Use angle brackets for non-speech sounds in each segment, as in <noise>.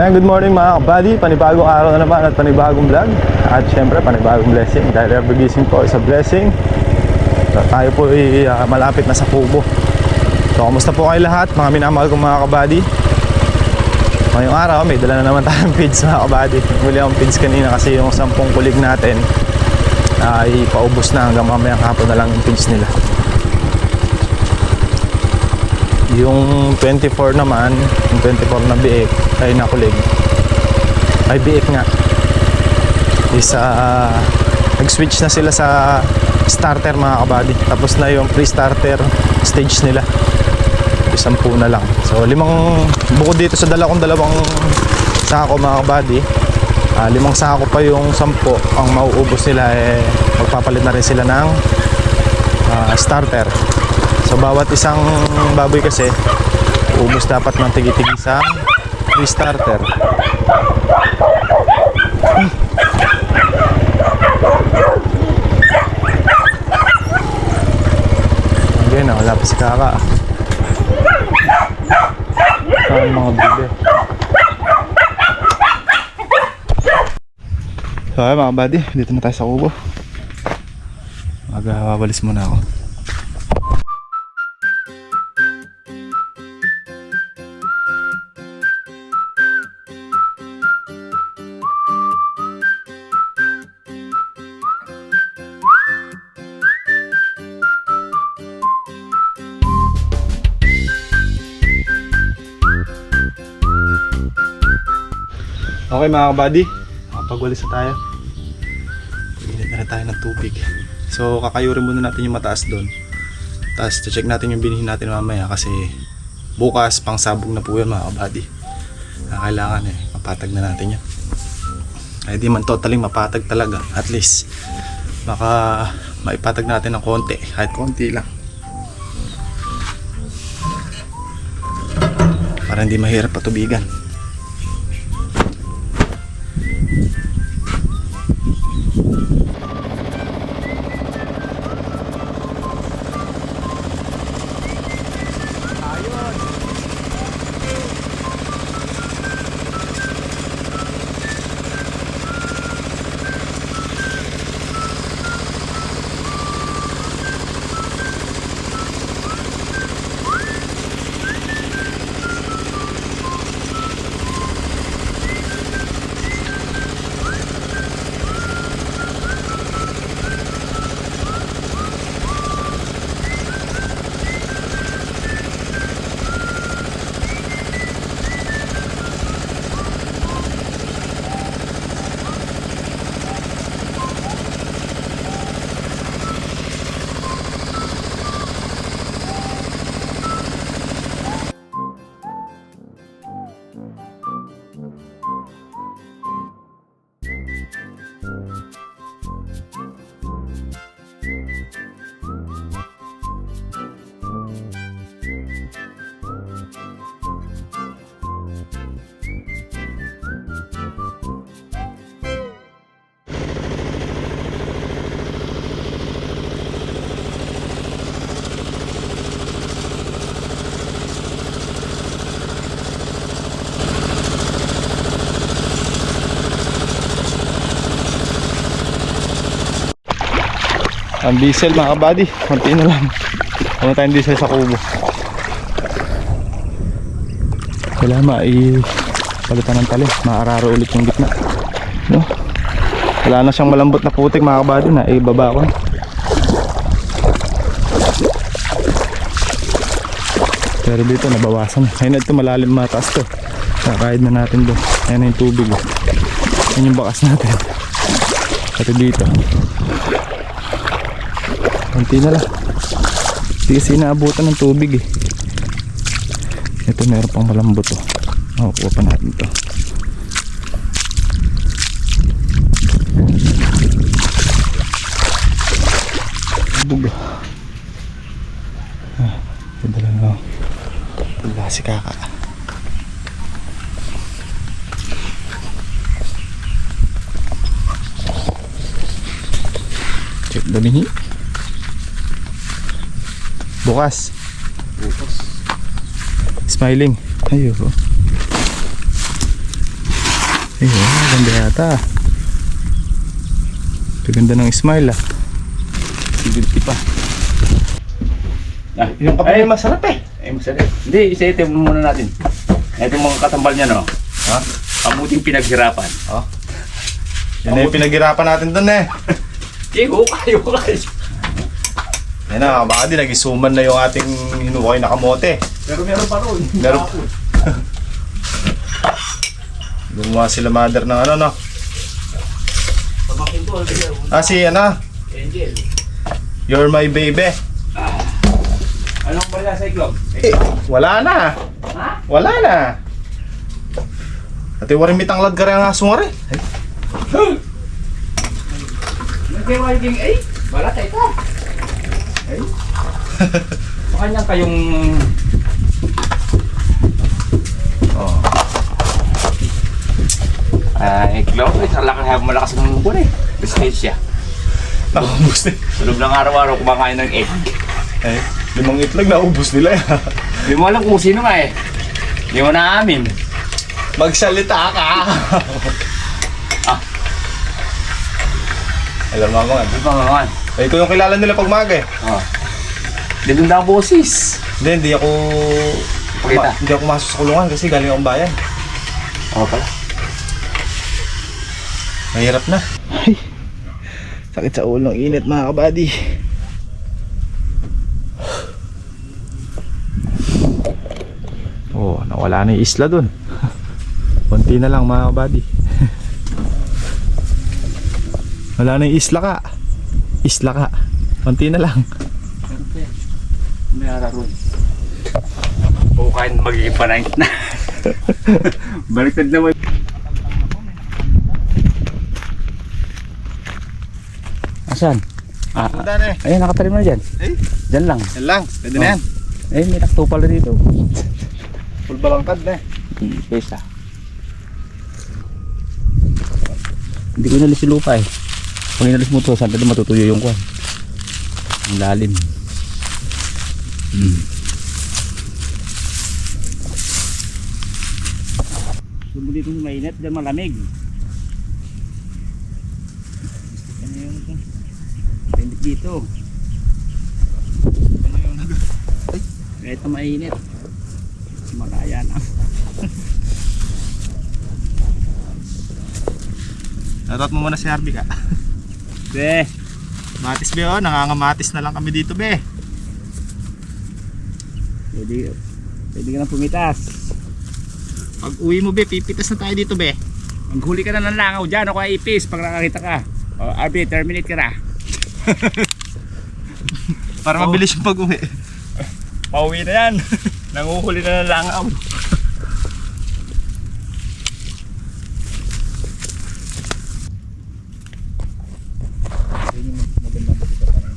So yan, good morning mga kabady. Panibagong araw na naman at panibagong vlog. At syempre, panibagong blessing. Dahil every po is a blessing. So, tayo po ay ah, malapit na sa Kubo. So, kamusta po kayo lahat, mga minamahal kong mga kabady? Ngayong araw, may dala na naman tayong <laughs> feeds mga kabady. Muli akong feeds kanina kasi yung 10 kulig natin ay paubos na hanggang mamayang hapon na lang yung feeds nila. Yung 24 naman, yung 24 na biik ay nakulig. Ay biik nga. Is ah, nag-switch na sila sa starter mga kabady. Tapos na yung pre-starter stage nila. Isang po na lang. So limang bukod dito sa dala kong dalawang sako mga kabady. ah, limang sako pa yung sampo ang mauubos nila eh magpapalit na rin sila ng ah, starter. So bawat isang baboy kasi ubos dapat ng tigi-tigi sa restarter. Okay na, wala pa si Kaka. Saan mga bibe? So ayun mga buddy, dito na tayo sa kubo. Mag-wawalis muna ako. Mga kabady, makapagwalis na tayo. Init na rin tayo ng tubig. So kakayurin muna natin yung mataas doon. Tapos check natin yung binihin natin mamaya kasi bukas pang sabog na po yan mga kabady. Na kailangan eh, mapatag na natin yan. Ay di man totaling mapatag talaga. At least maka maipatag natin ng konti. Kahit konti lang. Para hindi mahirap patubigan. Ang diesel mga kabady, konti na lang. Ano tayong diesel sa kubo. Kailangan mai palitan ng tali, maararo ulit yung gitna. No? Wala na siyang malambot na putik mga kabady na ibaba ko. na. Pero dito nabawasan. Ayun ito malalim mataas to. Kakahid na natin doon. Ayun na yung tubig. Ayun yung bakas natin. Ito dito. Kunti na lang. Hindi kasi inaabutan ng tubig eh. Ito meron pang malambot oh. Makukuha pa natin to. Bug. Ah, padala na ako. Wala si kaka. Check damihi. Bukas. Bukas. Smiling. Ayoko. Ay, oh, ganda yata. Ganda ng smile ah. Sigurti pa. Ah, Yung kape masarap eh. Ay, masarap. Hindi, isa-ito muna natin. Ito mga katambal niya, no? Ha? Kamuting pinaghirapan. Oh. Yan na yung pinaghirapan natin dun eh. <laughs> Igo kayo kayo. Yan na, baka di nag-isuman na yung ating hinukay na kamote. Pero meron pa ron. Meron. <laughs> Gumawa sila mother ng ano no. Ko, Ah, si ano, Angel. you're my baby. Anong pala sa iklog? Eh, wala na. Ha? Wala na. Ate warin mitang lad ka rin ang aso nga rin. Ay, Nagkaiwaging, ay, wala tayo ito. Ay. <laughs> Baka niyan kayong... Oh. Ay, iklog, ay, talaga kaya malakas ng mukha eh. Resistensya. <laughs> Naubos na. Sa loob ng araw-araw, kumakain ng egg. Ay, limang itlog naubos nila. <laughs> eh. Hindi mo alam kung sino nga eh. Hindi mo naamin. Magsalita ka. Ah. Alam mo mga. Ano ba nga? Ay, ikaw yung kilala nila pag maga eh. Oh. Hindi doon daw boses. Hindi, hindi ako... Pakita. Ma- hindi ako pumasok sa kulungan kasi galing akong bayan. Oo pala. Mahirap na. Ay, sakit sa ulo, init mga kabady. Oh, nawala na yung isla dun. <laughs> Konti na lang mga kabady. <laughs> wala na yung isla ka. Isla ka. Konti na lang. Siyempre. May araron. O kahit magiging panay na. <laughs> Baliktad naman. Asan? Ah, Punta na eh. ayun, nakatalim na dyan. Eh, Dyan lang. yan lang. Pwede na Oh. yan. Eh, may nakto pala dito. Full balangkad na eh. Hmm, pesa. Hindi ko inalis yung lupa eh. Pag inalis mo to, saan doon matutuyo yung kwan? Ang lalim. Hmm. Gusto mo dito mainit, dyan malamig. Ano yun ito? Mainit dito. Kahit na mainit. Malaya na. Natot mo muna si Harvey ka. <laughs> Be, Matis be oh, nangangamatis na lang kami dito be. pwede, pwede ka na pumitas. Pag uwi mo be, pipitas na tayo dito be. Maghuli ka na ng langaw dyan, ako ay ipis pag nakakita ka. O, RB, terminate ka na. Para mabilis yung pag-uwi. Pauwi na yan. Nanguhuli na ng langaw. Yun yung magandang makita pa rin.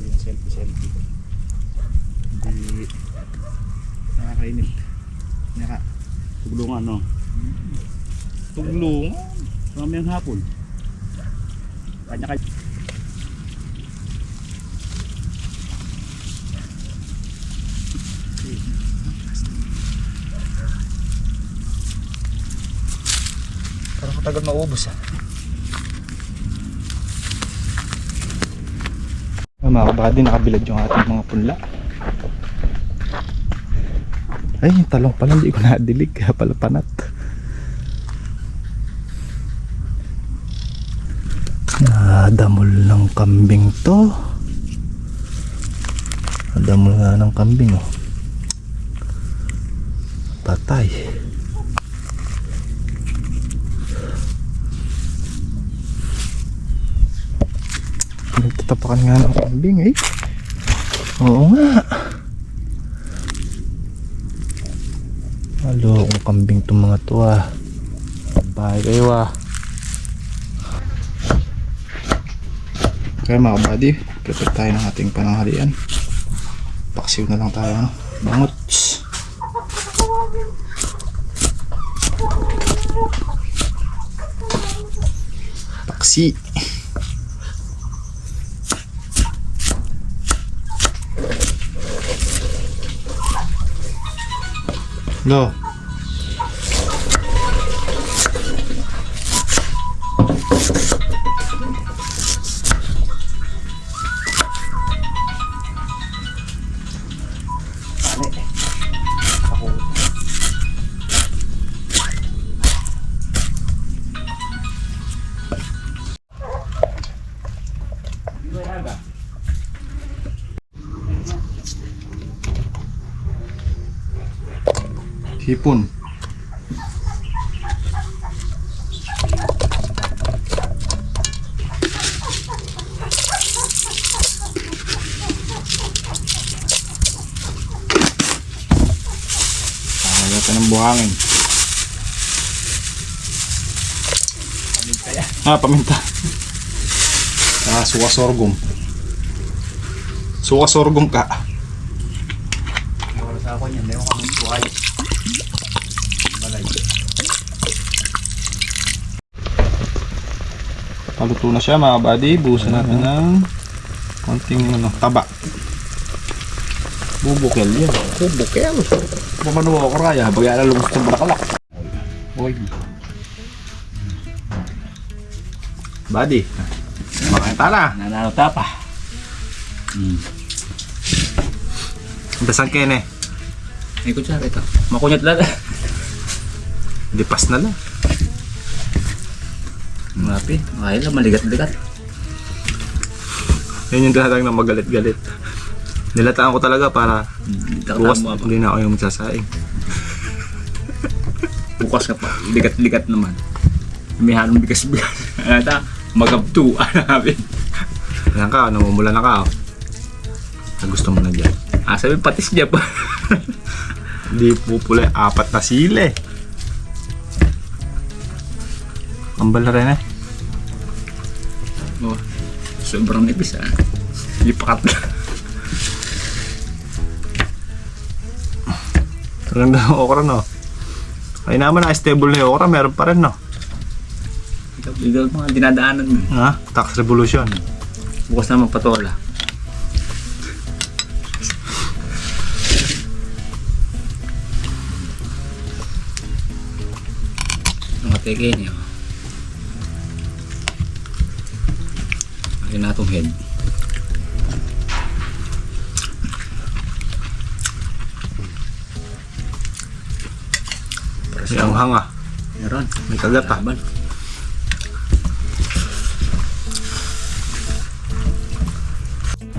Yung selfie-selfie. Hindi nakakainip. Naka, Tuglungan, no? tuglong. Marami ang hapon. Kanya-kanya. Parang katagal maubos ah. Ah, mga kabady, nakabilad yung ating mga punla. Ay, yung talong pala, hindi ko nadilig. Kaya pala panat. Nadamol ng kambing to. Nadamol nga ng kambing oh. Patay. Nagtatapakan nga ng kambing eh. Oo nga. Halo, kung kambing itong mga to ah. Bahay kayo ah. Okay mga buddy, prepare tayo ng ating pananghalian. Paksiw na lang tayo ano. Bangot. Paksi. No. Hipon. Ka ng buhangin. Ah, paminta. Ah, suka sorghum. Suka sorghum ka. Wala sa ako niyan. Meron kami buhay. Balay. Paluto na siya mga buddy. Buhusan natin ng konting ano, taba. Bubukel yan. Bubukel. Pumano ako raya. Bagay na lumos ng balakalak. Uy. Buddy. Makain tala. Nanalo tapa. Hmm. Dasan kene. May kutsara ito. Makunyat lang. <laughs> Dipas na lang. Mapi. Ay lang. Maligat-ligat. Yan yung dahatang na magalit-galit. Nilataan ko talaga para Hmm. bukas mo hindi na ako yung magsasaing. <laughs> Bukas ka pa. Ligat-ligat naman. May halong bigas-bigas. <laughs> Ata. Magabtu. Namin. Yan ka, namumula na ka. Oh. Gusto mo na dyan. Ah, sabi patis niya pa. Hindi pupula, apat na sile. Ambal na rin eh. oh. Sobrang nipis ah. Lipakat na. Ganda ng okra no. Ay naman na stable na yung okra, meron pa rin no. Ito mga dinadaanan mo. Ha? Tax revolution. Bukas na magpatola. Teke niya. Ayun na itong head. Para May anghang ah. Meron. May kagat ah. Laban.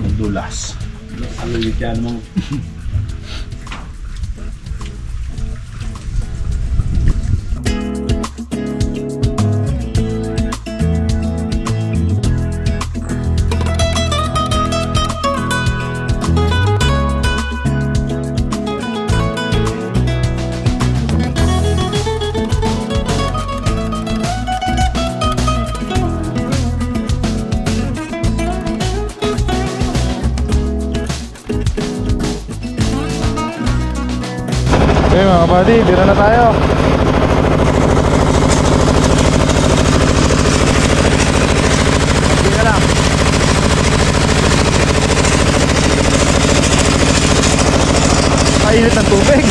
May dulas. Alulit yan mo. Okay <laughs> buddy, bira na tayo. Bira lang. Kainit ng tubig.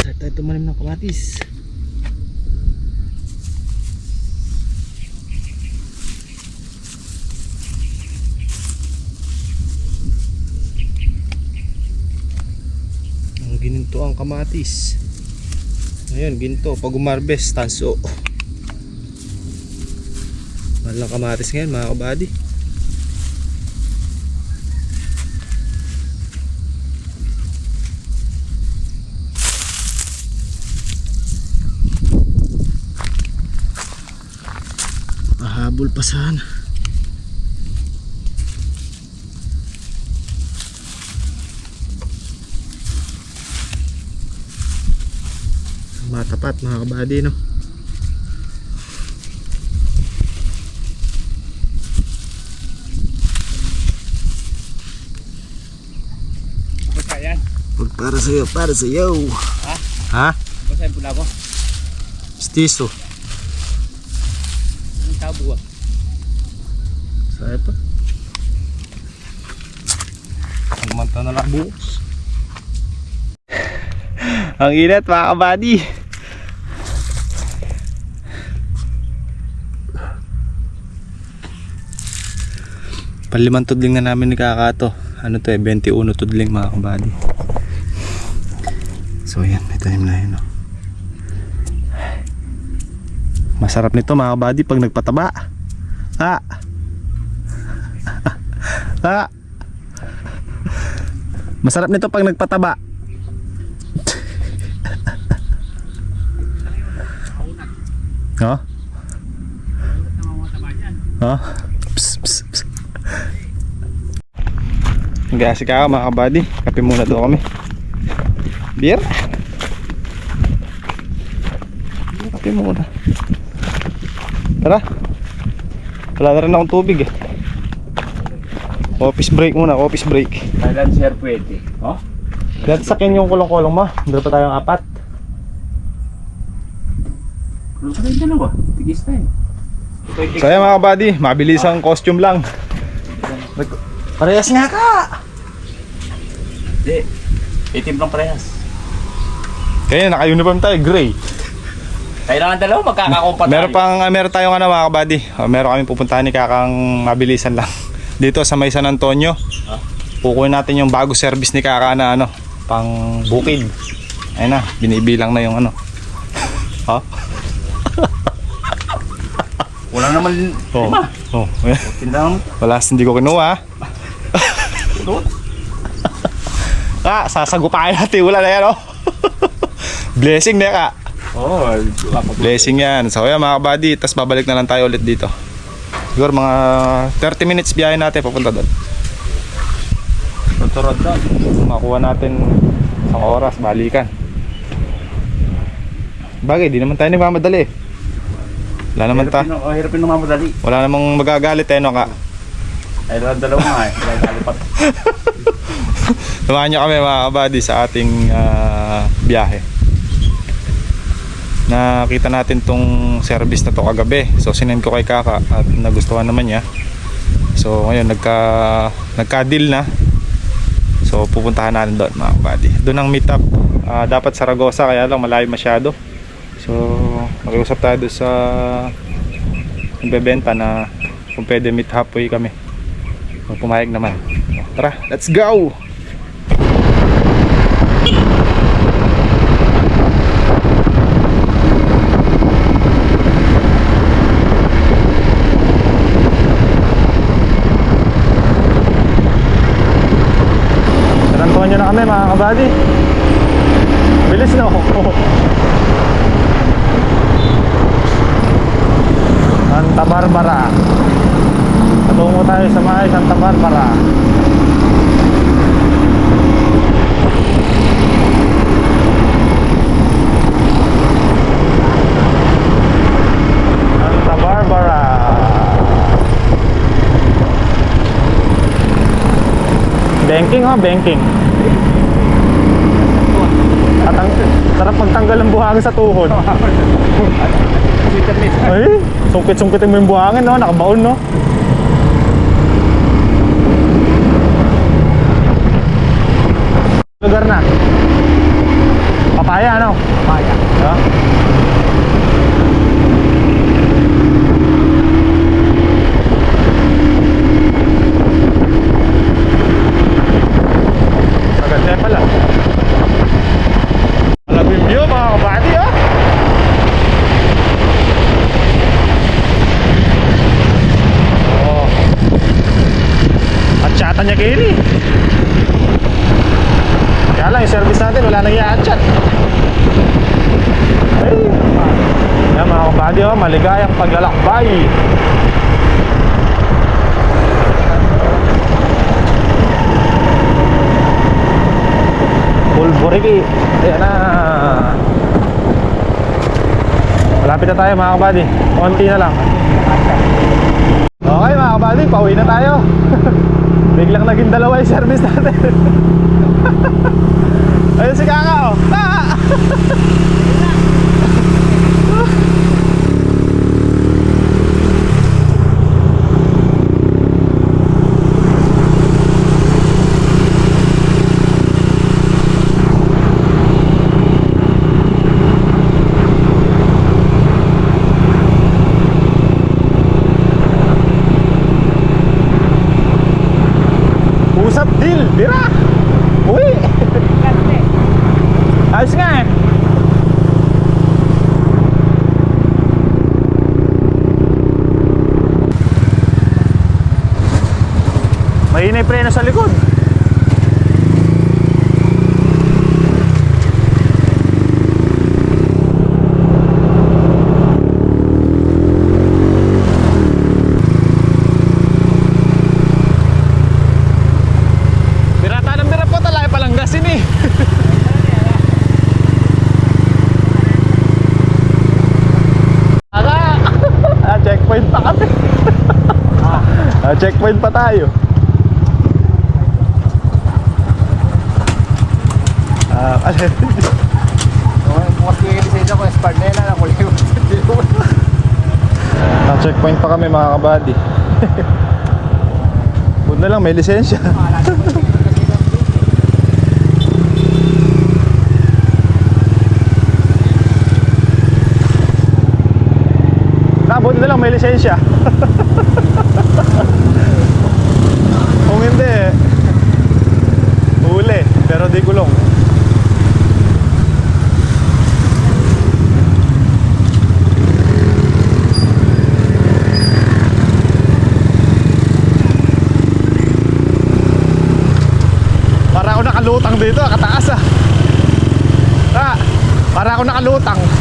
Start tayo tumanim ng kamatis. Ang gininto ang kamatis. Ngayon, ginto. Pag umarbes, tanso. Mahal ng kamatis ngayon, mga kabady. Mahabol pa sana. Matapat mga kabady no. Para sa'yo, para sa'yo. Ha? Ha? Basta yung pula ko. Stiso. Ang tabo ah. Saya pa. Kumanta na lang bukas. <laughs> Ang init mga kabady. Palimang tudling na namin ni Kakato. ano to eh, 21 tudling mga kabady. So yan, may tanim na yun. oh. Masarap nito mga kabady pag nagpataba. Ah! <laughs> ah! Masarap nito pag nagpataba. Ha? Ha? Psst, Gasi ka mga kabady. Kape muna daw kami. Beer? Kape muna. Tara. Wala na rin akong tubig eh. Office break muna, office break. Kailan sir pwede? Oh? Dati sa akin yung kulong-kulong mo. Doon pa tayong apat. Ano sa kayo dalawa? Tigis tayo. So mga kabady, mabilis ang costume lang. Parehas nga ka! Hindi. Itim lang parehas. Kaya naka-uniform tayo, gray. Kailangan dalawa magkakakumpa tayo. Meron pang uh, meron tayong ano mga kabady. Uh, meron kami pupuntahan ni Kakang mabilisan lang. <laughs> Dito sa May San Antonio. Ah. Kukunin natin yung bago service ni Kaka na ano, pang bukid. Ayun na, binibilang na yung ano. <laughs> ha? <laughs> Wala naman Oh. lima. Oh. Wala, hindi ko kinuha. Ah, sasagupain natin. Wala na yan, oh. <laughs> Blessing na ka. Oo. Oh, Blessing yan. So yan mga kabady, tapos babalik na lang tayo ulit dito. Siguro mga 30 minutes biyahe natin papunta doon. Tuturod daw. Makuha natin isang oras, balikan. Bagay, di naman tayo nagmamadali. Wala naman ta. Hirapin, oh, hirapin ng mamadali. Wala namang magagalit eh, no ka. Ay, dalawa dalawa nga eh. Dahil kalipat. <laughs> Samahan nyo kami mga kabady sa ating ah, biyahe. Nakita natin tong service na to kagabi. So sinend ko kay Kaka at nagustuhan naman niya. So ngayon nagka nagka-deal na. So pupuntahan natin doon mga kabady. Doon ang meet up. Ah, dapat Saragossa kaya lang malayo masyado. So mag-usap tayo sa nagbebenta na kung pwede meet halfway kami. Kung pumayag naman. Tara, let's go! San Antonio na kami mga kabady. Bilis na ako. <laughs> Santa Barbara. Patungo tayo sa mga Santa Barbara. Banking ha, banking. At ang sarap magtanggal ng buhangin sa tuhod. <laughs> Ay, sungkit-sungkitin mo yung buhangin, no? Nakabaon, no? Lugar na. Papaya, ano? Papaya. Ha? Maganda pala. Alam mo yung view, mga kabady, oh! Oh. At chata niya Kelly. Kaya lang, yung service natin, wala nang i-chat. Ay. Yan mga kabady, oh, maligayang paglalakbay. Pulboriki. Ayan na. Malapit na tayo mga kabady. Konti na lang. Okay mga kabady, pauwi na tayo. <laughs> Biglang naging dalawa yung service natin. <laughs> Ayun si Kaka oh. Ah! <laughs> Tira! Uwi! Ayos nga eh! Mahina yung preno sa likod. Ah, checkpoint pa tayo. Ah, alin? Kung kasi lisensya ko, expert na yan, ako lang Ah, checkpoint pa kami mga kabady. <laughs> <laughs> Buti na lang may lisensya. Nabot na lang <laughs> may lisensya. Kung hindi, huli, pero di kulong. Para ako nakalutang dito, ah, kataas ah. Ah, para ako nakalutang.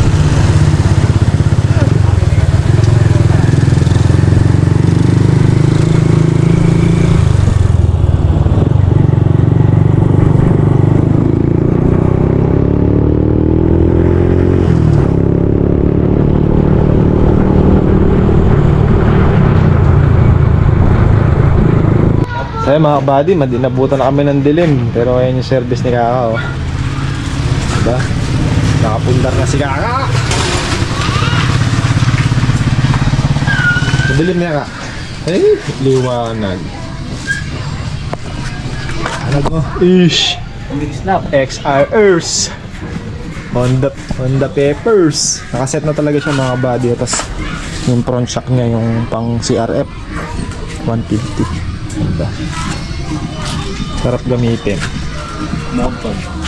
Yun, mga buddy, madinabutan na kami ng dilim Pero ayan yung service ni Kaka oh. Diba? Nakapundar na si Kaka Madilim niya ka Eh, liwanag Ano ko? Ish! Snap. XRers Honda, Honda Peppers Nakaset na talaga siya mga buddy Tapos yung front shock niya yung pang CRF 150 Ganda. Sarap gamitin Mountain.